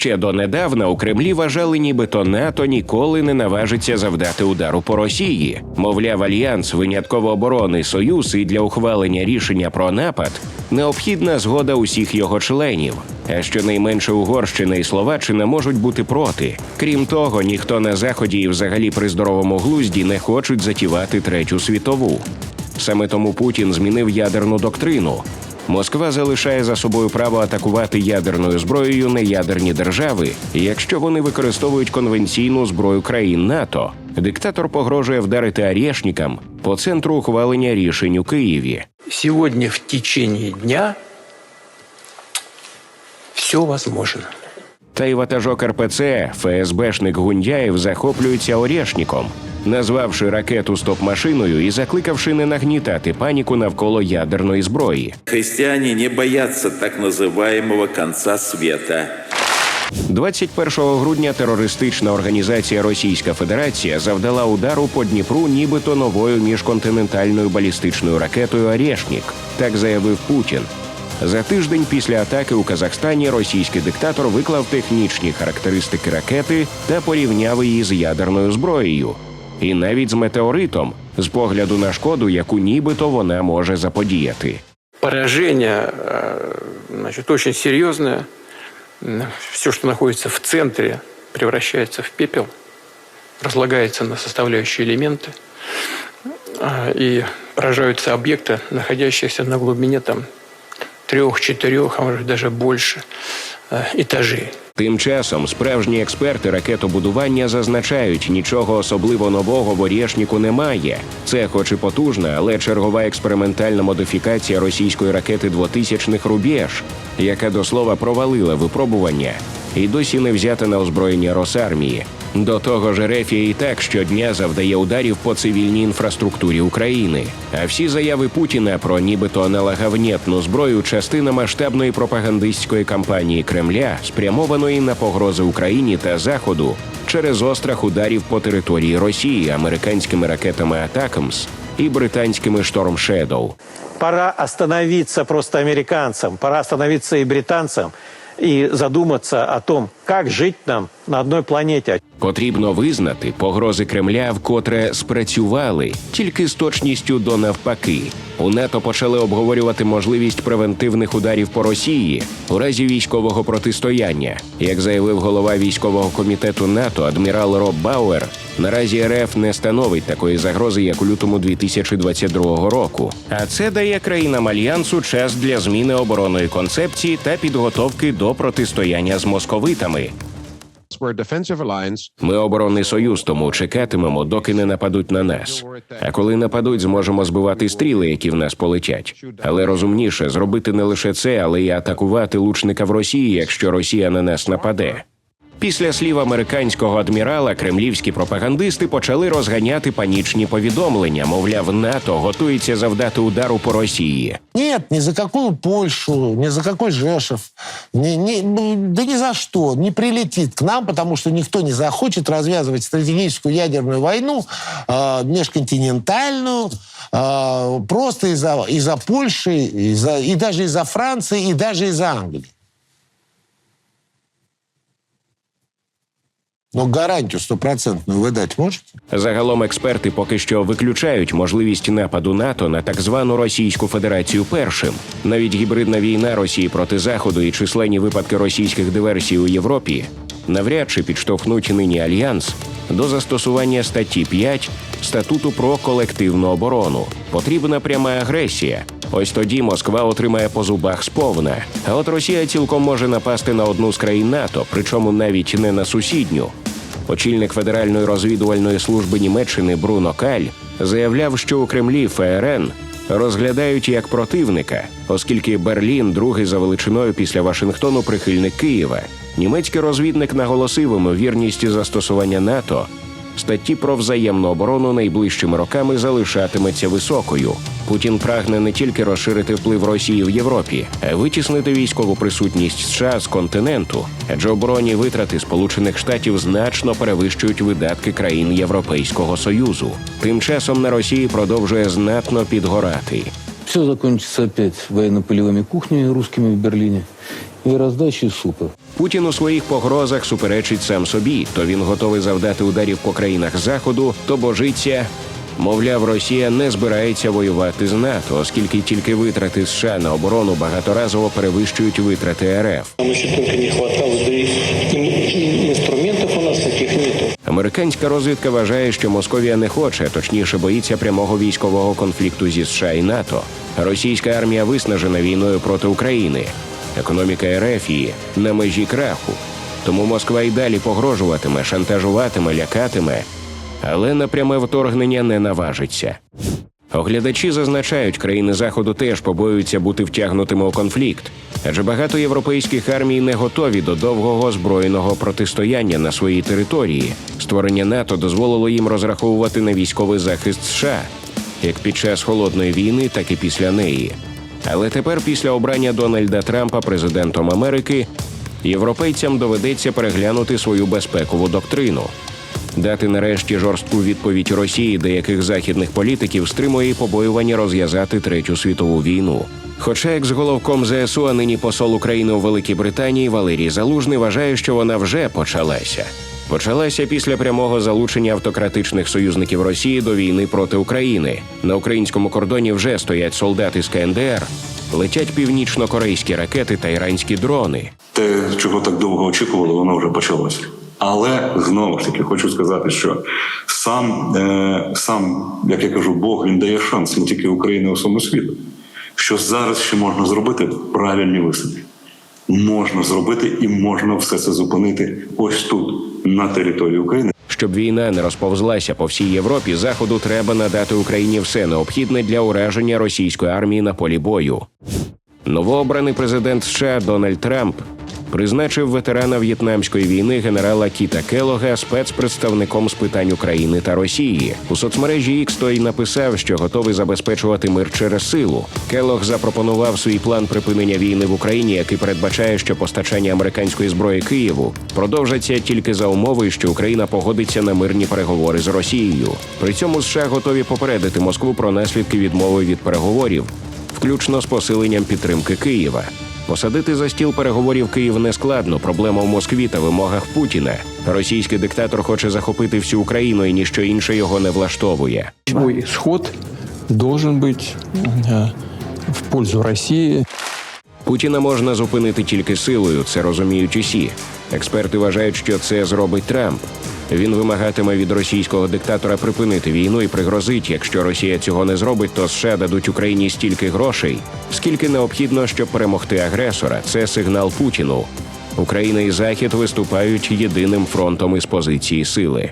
Ще донедавна у Кремлі вважали, нібито НАТО ніколи не наважиться завдати удару по Росії. Мовляв, альянс винятково оборони Союз і для ухвалення рішення про напад необхідна згода усіх його членів. А щонайменше Угорщина і Словаччина можуть бути проти. Крім того, ніхто на заході і взагалі при здоровому глузді не хочуть затівати третю світову. Саме тому Путін змінив ядерну доктрину. Москва залишає за собою право атакувати ядерною зброєю неядерні держави, якщо вони використовують конвенційну зброю країн НАТО. Диктатор погрожує вдарити арєшникам по центру ухвалення рішень у Києві. Сегодня в течение дня все возможно. Та й ватажок РПЦ ФСБшник Гундяєв захоплюється Орєшніком, назвавши ракету стоп-машиною і закликавши не нагнітати паніку навколо ядерної зброї. Христиане не боятся так называемого конца света. 21 грудня терористична організація Російська Федерація завдала удару по Дніпру, нібито новою міжконтинентальною балістичною ракетою «Орєшнік», так заявив Путін. За тиждень після атаки у Казахстані російський диктатор виклав технічні характеристики ракети та порівняв її з ядерною зброєю, і навіть з метеоритом, з погляду на шкоду, яку нібито вона може заподіяти. Поражение э, значит, очень серьезное. Все, что находится в центре, превращается в пепел, разлагается на составляющие элементы. А, И поражаются объекты, находящиеся на глубине там, трех, четырех, а может даже больше э, этажей. Тим часом справжні експерти ракетобудування зазначають, нічого особливо нового в Орєшніку немає. Це, хоч і потужна, але чергова експериментальна модифікація російської ракети 2000-х «Рубєж», яка до слова провалила випробування і досі не взята на озброєння Росармії. До того ж, Рефія і так щодня завдає ударів по цивільній інфраструктурі України. А всі заяви Путіна про нібито аналогавнєтну зброю частина масштабної пропагандистської кампанії Кремля, спрямованої на погрози Україні та Заходу через острах ударів по території Росії американськими ракетами Атакамс і британськими Шторм Шедоу. Пора остановиться просто американцам, пора остановиться и британцам и задуматься о том, как жить нам на одной планете. Потрібно визнати, погрози Кремля вкотре спрацювали тільки з точністю до навпаки. У НАТО почали обговорювати можливість превентивних ударів по Росії у разі військового протистояння. Як заявив голова військового комітету НАТО адмірал Роб Бауер, наразі РФ не становить такої загрози, як у лютому 2022 року. А це дає країнам альянсу час для зміни оборонної концепції та підготовки до протистояння з московитами. Alliance. Ми оборонний союз, тому чекатимемо, доки не нападуть на нас. А коли нападуть, зможемо збивати стріли, які в нас полетять. Але розумніше зробити не лише це, але й атакувати лучника в Росії, якщо Росія на нас нападе. Після слів американського адмірала кремлівські пропагандисти почали розганяти панічні повідомлення. Мовляв, НАТО готується завдати удару по Росії. Нет, ни за какую Польшу, ни за какой Жешев, ни, ни- ну, да ни за что не прилетит к нам, потому что никто не захочет развязывать стратегическую ядерную войну э, межконтинентальную э, просто из-за из Польши, из-за, и даже из-за Франции, и даже из-за Англии. Но гарантию стопроцентную вы дать можете? Загалом експерти поки що виключають можливість нападу НАТО на так звану Російську Федерацію першим. Навіть гібридна війна Росії проти Заходу і численні випадки російських диверсій у Європі навряд чи підштовхнуть нині альянс до застосування статті 5 статуту про колективну оборону. Потрібна пряма агресія. Ось тоді Москва отримає по зубах сповна. А от Росія цілком може напасти на одну з країн НАТО, причому навіть не на сусідню. Очільник Федеральної розвідувальної служби Німеччини Бруно Каль заявляв, що у Кремлі ФРН розглядають як противника, оскільки Берлін, другий за величиною після Вашингтону, прихильник Києва. Німецький розвідник наголосив ймовірність застосування НАТО. Статті про взаємну оборону найближчими роками залишатиметься високою. Путін прагне не тільки розширити вплив Росії в Європі, а й витіснити військову присутність США з континенту, адже оборонні витрати Сполучених Штатів значно перевищують видатки країн Європейського союзу. Тим часом на Росії продовжує знатно підгорати. все закончится опять военно-полевыми кухнями русскими в Берлине и раздачей супа. Путін у своїх погрозах суперечить сам собі. То він готовий завдати ударів по країнах заходу, то божиться. Мовляв, Росія не збирається воювати з НАТО, оскільки тільки витрати США на оборону багаторазово перевищують витрати РФ. Нам еще только не хватало, и у нас таких нету. Американська розвідка вважає, що Московія не хоче, точніше боїться прямого військового конфлікту зі США і НАТО. Російська армія виснажена війною проти України. Економіка РФ її на межі краху. Тому Москва й далі погрожуватиме, шантажуватиме, лякатиме, але на пряме вторгнення не наважиться. Оглядачі зазначають, країни заходу теж побоюються бути втягнутими у конфлікт, адже багато європейських армій не готові до довгого збройного протистояння на своїй території. Створення НАТО дозволило їм розраховувати на військовий захист США як під час холодної війни, так і після неї. Але тепер, після обрання Дональда Трампа президентом Америки, європейцям доведеться переглянути свою безпекову доктрину. Дати нарешті жорстку відповідь Росії деяких західних політиків стримує побоювання розв'язати третю світову війну. Хоча екс-головком ЗСУ, а нині посол України у Великій Британії Валерій Залужний вважає, що вона вже почалася. Почалася після прямого залучення автократичних союзників Росії до війни проти України. На українському кордоні вже стоять солдати з КНДР, летять північно-корейські ракети та іранські дрони. те, чого так довго очікували, воно вже почалося. Але знову ж таки хочу сказати, що сам, е, сам, як я кажу, Бог він дає шанс не тільки Україні, а всьому світу. Що зараз ще можна зробити правильні висновки. Можна зробити і можна все це зупинити ось тут, на території України. Щоб війна не розповзлася по всій Європі, заходу треба надати Україні все необхідне для ураження російської армії на полі бою. Новообраний президент США Дональд Трамп призначив ветерана в'єтнамської війни генерала Кіта Келога спецпредставником з питань України та Росії. У соцмережі X той написав, що готовий забезпечувати мир через силу. Келог запропонував свій план припинення війни в Україні, який передбачає, що постачання американської зброї Києву продовжаться тільки за умови, що Україна погодиться на мирні переговори з Росією. При цьому США готові попередити Москву про наслідки відмови від переговорів, включно з посиленням підтримки Києва. Посадити за стіл переговорів Київ не складно. Проблема в Москві та вимогах Путіна. Російський диктатор хоче захопити всю Україну, і ніщо інше його не влаштовує. Любой исход должен быть э, в пользу России. Путіна можна зупинити тільки силою, це розуміють усі. Експерти вважають, що це зробить Трамп. Він вимагатиме від російського диктатора припинити війну і пригрозить, якщо Росія цього не зробить, то США дадуть Україні стільки грошей, скільки необхідно, щоб перемогти агресора. Це сигнал Путіну. Україна і Захід виступають єдиним фронтом із позиції сили.